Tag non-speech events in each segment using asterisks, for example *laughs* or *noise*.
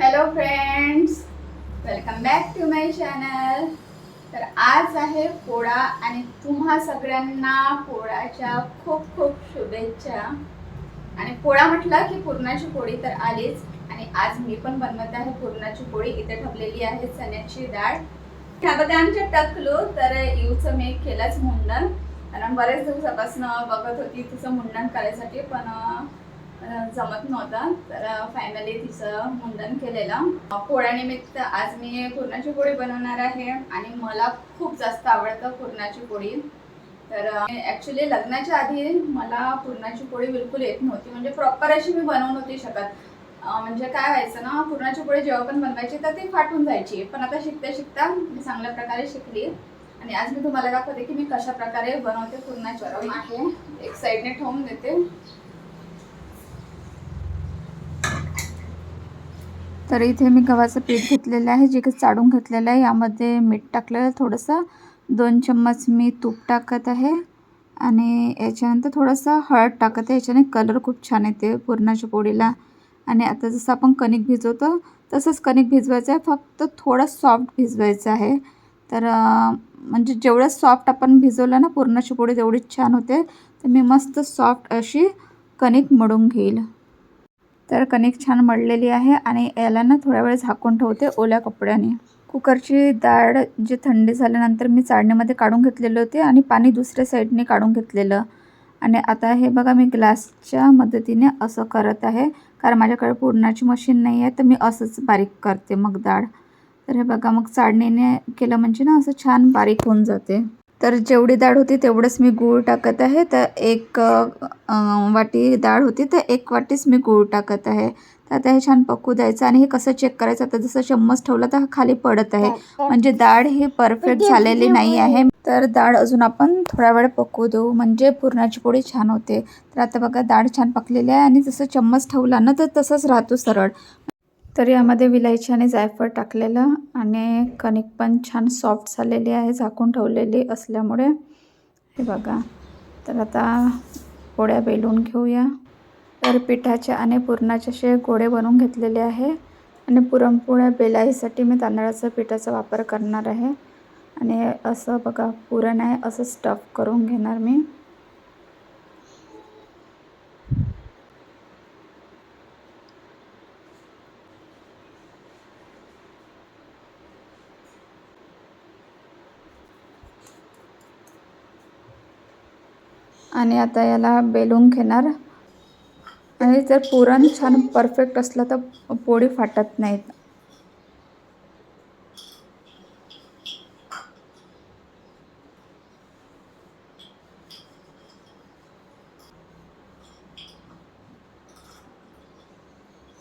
Hello friends welcome back to my channel तर आज आहे पोळा आणि तुम्हा सगळ्यांना पोळाच्या खूप खूप शुभेच्छा. आणि पोळा म्हटलं की पुरणाची पोळी तर आलीच. आणि आज मी पण बनवत आहे पुरणाची पोळी. इथे ठेवलेली आहे चण्याची डाळ. ह्यामध्ये आमच्या टकलो तर यूचं मी केलंच मुंडन. कारण बरेच दिवसापासून बघत होती तिचं मुंडन करायसाठी पण जमत नव्हतं. तर फायनली तिचं मुंडन केलेलं. पोळ्यानिमित्त आज मी पुरणाची पोळी बनवणार आहे आणि मला खूप जास्त आवडतं पुरणाची पोळी. तर ॲक्च्युली लग्नाच्या आधी मला पुरणाची पोळी बिलकुल येत नव्हती. म्हणजे प्रॉपर अशी मी बनवू नव्हती शकत. म्हणजे काय व्हायचं ना पुरणाची पोळी जेव्हा पण बनवायची तर ती फाटून जायची. पण आता शिकता शिकता मी चांगल्या प्रकारे शिकली. आणि आज मी तुम्हाला दाखवते की मी कशा प्रकारे बनवते पुरणाची आहे. एक साईडने ठेवून देते. तर इथे मी गव्हाचं पीठ घेतलेलं आहे जे काही चाळून घेतलेलं आहे. यामध्ये मीठ टाकलेलं थोडंसं. दोन चम्मच मी तूप टाकत आहे आणि याच्यानंतर थोडंसं हळद टाकत आहे. याच्याने कलर खूप छान येते पुरणाच्या पोळीला. आणि आता जसं आपण कणिक भिजवतो तसंच कणिक भिजवायचं आहे. फक्त थोडं सॉफ्ट भिजवायचं आहे. तर म्हणजे जेवढं सॉफ्ट आपण भिजवलं ना पुरणाची पोळी तेवढीच छान होते. तर मी मस्त सॉफ्ट अशी कणिक मळून घेईल. तर कणिक छान मळलेली आहे आणि याला ना थोड्या वेळ झाकून ठेवते ओल्या कपड्याने. कुकरची डाळ जी थंडी झाल्यानंतर मी चाळणीमध्ये काढून घेतलेले होते आणि पाणी दुसऱ्या साईडने काढून घेतलेलं. आणि आता हे बघा मी ग्लासच्या मदतीने असं करत आहे. कारण माझ्याकडे पुरणाची मशीन नाही आहे तर मी असंच बारीक करते मग डाळ. तर हे बघा मग चाळणीने केलं म्हणजे ना असं छान बारीक होऊन जाते. तर जेवढी डाळ होती तेवढंच मी गूळ टाकत आहे. तर एक वाटी डाळ होती तर एक वाटीच मी गूळ टाकत आहे. तर आता हे छान पकू द्यायचं आणि हे कसं चेक करायचं? आता जसं चम्मच ठेवला तर हा खाली पडत आहे. म्हणजे डाळ ही परफेक्ट झालेली नाही आहे. तर डाळ अजून आपण थोडा वेळ पकवू देऊ. म्हणजे पुरणाची पोळी छान होते. तर आता बघा डाळ छान पकलेली आहे आणि जसं चम्मच ठेवला ना तर तसंच राहतो सरळ. तर यामध्ये विलायची आणि जायफळ टाकलेलं आणि कणिक पण छान सॉफ्ट झालेली आहे झाकून ठेवलेली असल्यामुळे. हे बघा. तर आता पोळ्या बेलून घेऊया. तर पिठाचे आणि पुरणाचे असे गोळे बनवून घेतलेले आहे. आणि पुरणपोळ्या बेलाईसाठी मी तांदळाच्या पिठाचा वापर करणार आहे. आणि असं बघा पुरण आहे असं स्टफ करून घेणार मी. आणि आता याला बेलून घेणार. आणि जर पुरण छान परफेक्ट असलं तर पोळी फाटत नाहीत.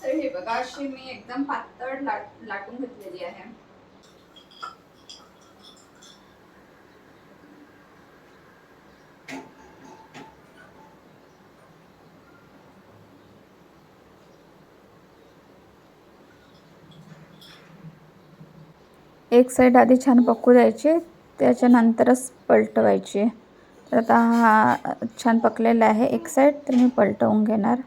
तर हे बघा अशी मी एकदम पातळ लाट लाटून घेतलेली आहे. एक साईड आधी छान पकू द्यायची त्याच्यानंतरच पलटवायची. तर आता हा छान पकलेला आहे एक साईड तर मी पलटवून घेणार.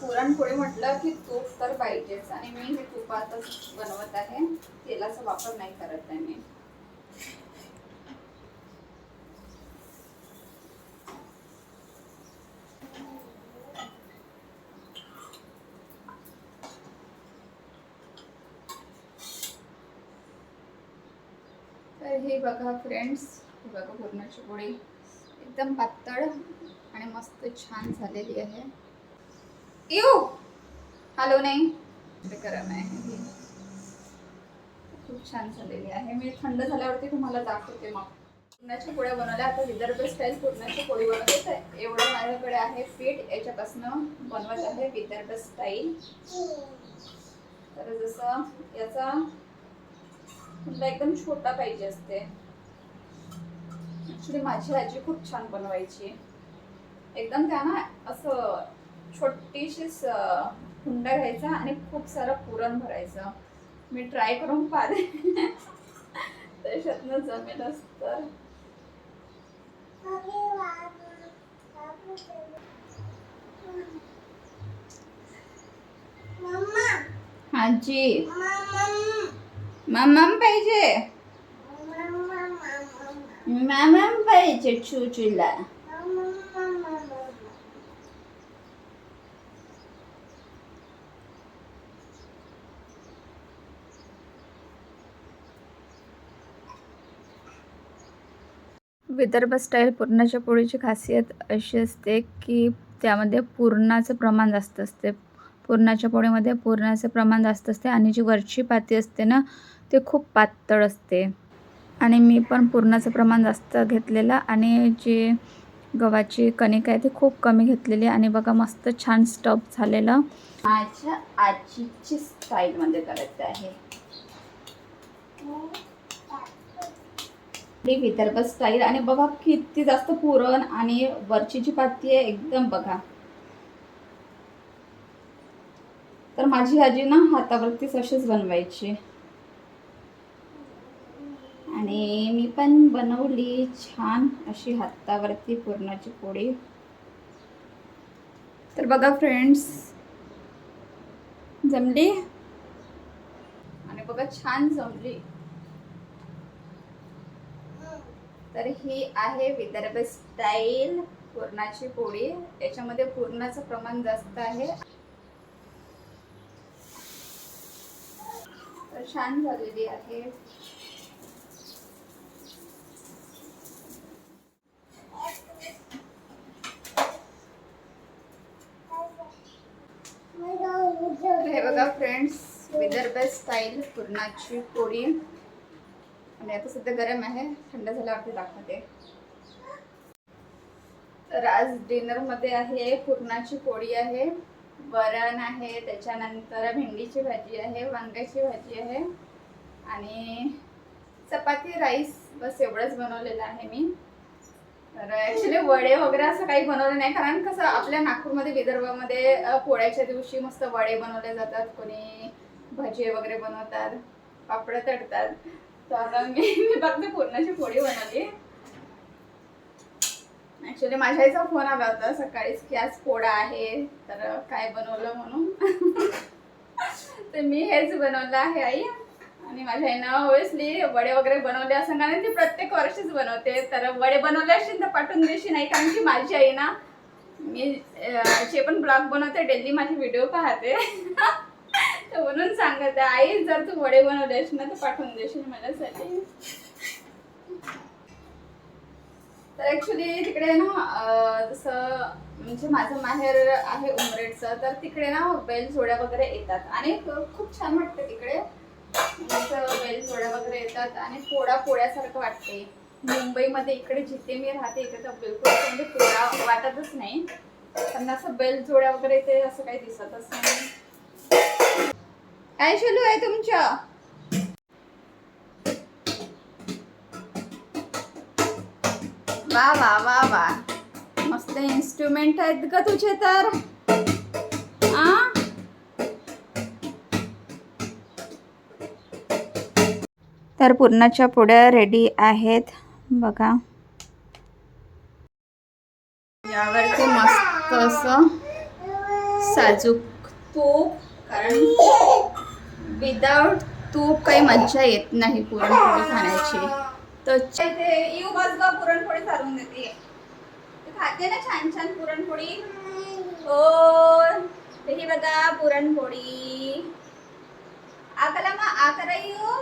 पुरणपोळी म्हटलं की तूप तर पाहिजेच आणि मी हे तुपातच बनवत आहे तेलाचा वापर नाही करत आहे मी. तर हे बघा फ्रेंड्स हे बघा पुरणाची पोळी एकदम पातळ आणि मस्त छान झालेली आहे. येऊ हॅलो नाही. गरम आहे खूप छान झालेली आहे. मी थंड झाल्यावरती तुम्हाला दाखवते मग. पुरणाच्या पोळ्या बनवल्या. आता विदर्भ स्टाईल पुरणाची पोळी बनवत आहे एवढं माझ्याकडे आहे पीठ याच्यापासनं बनवत आहे विदर्भ स्टाईल तर जसं याचा तुला एकदम छोटा पाहिजे असते. ऍक्च्युली माझी आजी खूप छान बनवायची. एकदम त्या ना असं छोटीशी हुंडा घ्यायचा आणि खूप सारं पुरण भरायचं. मी ट्राय करून पाहते. *laughs* त्याच्यातनं जमेल असत. आजी. मम्मम పైజే मॅमम పైజే చూచుల विदर्भ स्टाईल पुरणाच्या पोळीची खासियत अशी असते की त्यामध्ये पुरणाचं प्रमाण जास्त असते. पुरणाच्या पोळीमध्ये पुरणाचं प्रमाण जास्त असते आणि जी वरची पाती असते ना ते खूप पातळ असते. आणि मी पण पुरणाचं प्रमाण जास्त घेतलेलं आणि जे गव्हाची कणिक आहे ती खूप कमी घेतलेली आणि बघा मस्त छान स्टफ झालेलं. माझ्या आजीची स्टाईलमध्ये करायचं आहे. विदर्भ स्टाईल आणि बघा किती जास्त पुरण आणि वरची जी पाती आहे एकदम बघा. तर माझी आजी ना हातावरतीच अशीच बनवायची. आणि मी पण बनवली छान अशी हातावरती पुरणाची पोळी. तर बघा फ्रेंड्स जमली? आणि बघा छान जमली. तर ही आहे विदर्भ स्टाईल पुरणाची पोळी. याच्यामध्ये पुरणाचं प्रमाण जास्त आहे. तर छान झालेली आहे तर हे बघा फ्रेंड्स विदर्भ स्टाईल पुरणाची पोळी. आणि आता सध्या गरम आहे. थंड झाल्यावरती दाखवते. तर आज डिनरमध्ये आहे पुरणाची पोळी आहे वरण आहे त्याच्यानंतर भेंडीची भाजी आहे वांग्याची भाजी आहे. आणि चपाती राईस बस एवढंच बनवलेलं आहे मी. तर ॲक्च्युली वडे वगैरे असं काही बनवलं नाही कारण कसं आपल्या नागपूरमध्ये विदर्भामध्ये पोळ्याच्या दिवशी मस्त वडे बनवले जातात. कोणी भजे वगैरे बनवतात पापड तळतात तर मी मी फक्त पुरणाची पोळी बनवली. ॲक्च्युली माझ्या आईचा फोन आला होता सकाळीच की आज पोळा आहे तर काय बनवलं म्हणून. *laughs* तर मी हेच बनवलं आहे आई. आणि माझ्या आईनं ऑब्विसली वडे वगैरे बनवले असं कारण ती प्रत्येक वर्षीच बनवते. तर वडे बनवले असतील तर पाठवून देशील नाही कारण की माझी आई ना मी जे पण ब्लॉग बनवते डेली माझे व्हिडिओ पाहते. *laughs* तर म्हणून सांगते आई जर तू वडे बनवलेस ना तर पाठवून देशील माझ्यासाठी. तर ॲक्च्युली तिकडे ना जसं म्हणजे माझं माहेर आहे उमरेडचं तर तिकडे ना बैल जोड्या वगैरे येतात. आणि खूप छान वाटतं तिकडे. जसं बैल जोड्या वगैरे येतात आणि पोळा पोळ्यासारखं वाटते. मुंबईमध्ये इकडे जिथे मी राहते इथे तर बिलकुल म्हणजे पोळा वाटतच नाही. पण असं बैल जोड्या वगैरे ते असं काही दिसतच नाही. काय चालू आहे तुमच्या. वा वा वा वा. मस्त इन्स्ट्रुमेंट आहेत का तुझे तर. आ? तर पुरणाच्या पुढ्या रेडी आहेत. बघा. यावरती मस्त असं साजूक तूप कारण विदाउट तूप काही मज्जा येत नाही पुरणपोळी खाण्याची. तर येऊ बस ग पुरणपोळी सारून देते. खाते ना छान छान पुरणपोळी? हो हे बघा पुरणपोळी. आकला मग आकरा येऊ?